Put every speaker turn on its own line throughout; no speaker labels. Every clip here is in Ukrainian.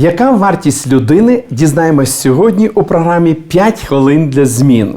Яка вартість людини дізнаємось сьогодні у програмі «5 хвилин для змін.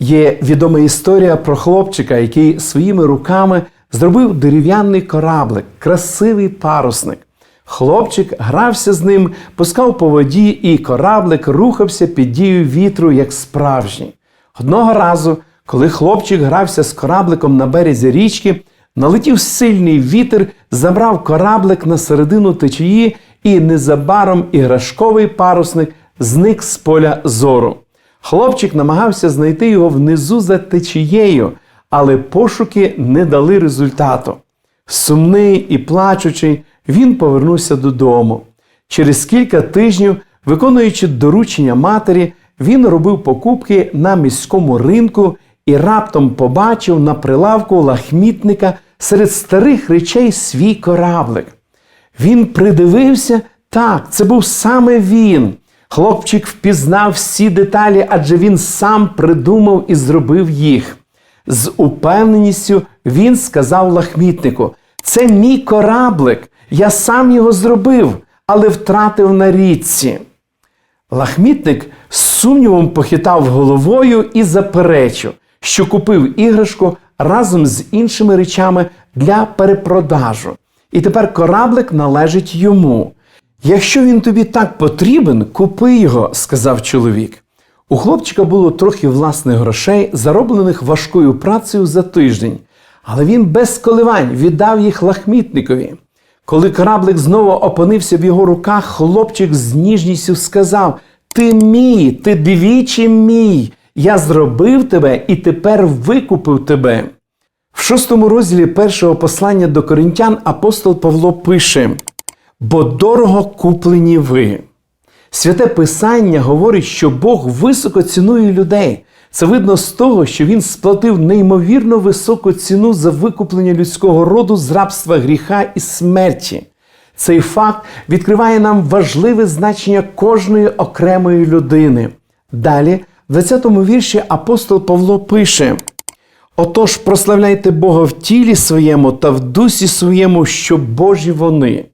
Є відома історія про хлопчика, який своїми руками зробив дерев'яний кораблик, красивий парусник. Хлопчик грався з ним, пускав по воді, і кораблик рухався під дією вітру, як справжній. Одного разу, коли хлопчик грався з корабликом на березі річки, налетів сильний вітер, забрав кораблик на середину течії, і незабаром іграшковий парусник зник з поля зору. Хлопчик намагався знайти його внизу за течією, але пошуки не дали результату. Сумний і плачучий, він повернувся додому. Через кілька тижнів, виконуючи доручення матері, він робив покупки на міському ринку і раптом побачив на прилавку лахмітника серед старих речей свій кораблик. Він придивився, так, це був саме він. Хлопчик впізнав всі деталі, адже він сам придумав і зробив їх. З упевненістю він сказав лахмітнику: це мій кораблик, я сам його зробив, але втратив на річці. Лахмітник з сумнівом похитав головою і заперечив, що купив іграшку разом з іншими речами для перепродажу. І тепер кораблик належить йому. Якщо він тобі так потрібен, купи його, сказав чоловік. У хлопчика було трохи власних грошей, зароблених важкою працею за тиждень, але він без коливань віддав їх лахмітникові. Коли кораблик знову опинився в його руках, хлопчик з ніжністю сказав: Ти мій, ти двічі мій, я зробив тебе і тепер викупив тебе. В шостому розділі першого послання до коринтян апостол Павло пише: Бо дорого куплені ви. Святе Писання говорить, що Бог високо цінує людей. Це видно з того, що він сплатив неймовірно високу ціну за викуплення людського роду з рабства гріха і смерті. Цей факт відкриває нам важливе значення кожної окремої людини. Далі, в 20-му вірші апостол Павло пише: Отож, прославляйте Бога в тілі своєму та в дусі своєму, що Божі вони.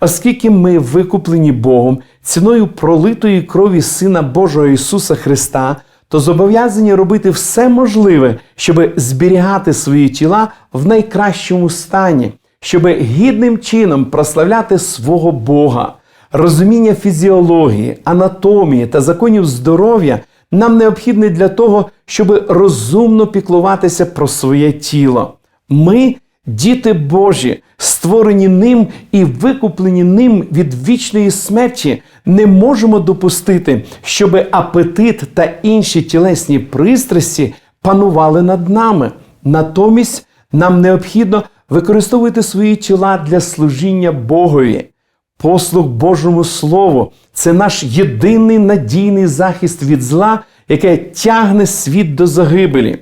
Оскільки ми викуплені Богом ціною пролитої крові Сина Божого Ісуса Христа, то зобов'язані робити все можливе, щоб зберігати свої тіла в найкращому стані, щоб гідним чином прославляти свого Бога. Розуміння фізіології, анатомії та законів здоров'я нам необхідне для того, щоб розумно піклуватися про своє тіло. Ми Діти Божі, створені ним і викуплені ним від вічної смерті, не можемо допустити, щоб апетит та інші тілесні пристрасті панували над нами. Натомість нам необхідно використовувати свої тіла для служіння Богові. Послуг Божому Слову це наш єдиний надійний захист від зла, яке тягне світ до загибелі.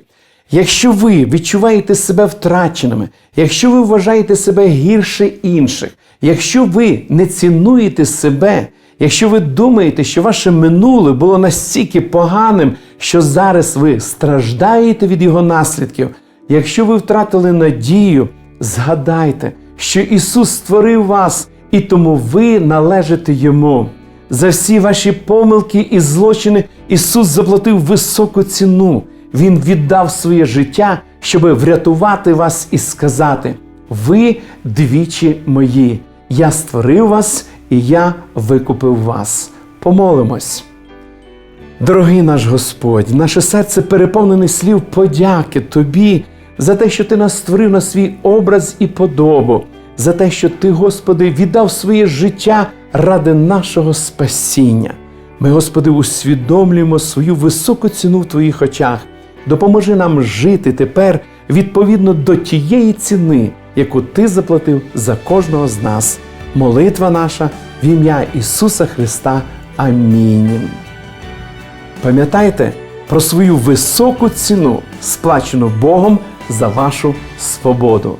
Якщо ви відчуваєте себе втраченими, якщо ви вважаєте себе гірше інших, якщо ви не цінуєте себе, якщо ви думаєте, що ваше минуле було настільки поганим, що зараз ви страждаєте від його наслідків, якщо ви втратили надію, згадайте, що Ісус створив вас, і тому ви належите Йому. За всі ваші помилки і злочини Ісус заплатив високу ціну. Він віддав своє життя, щоб врятувати вас і сказати: ви двічі мої, я створив вас і я викупив вас. Помолимось. Дорогий наш Господь, наше серце переповнене слів подяки Тобі за те, що Ти нас створив на свій образ і подобу, за те, що Ти, Господи, віддав своє життя ради нашого спасіння. Ми, Господи, усвідомлюємо свою високу ціну в Твоїх очах. Допоможи нам жити тепер відповідно до тієї ціни, яку Ти заплатив за кожного з нас. Молитва наша в ім'я Ісуса Христа. Амінь. Пам'ятайте про свою високу ціну, сплачену Богом за вашу свободу.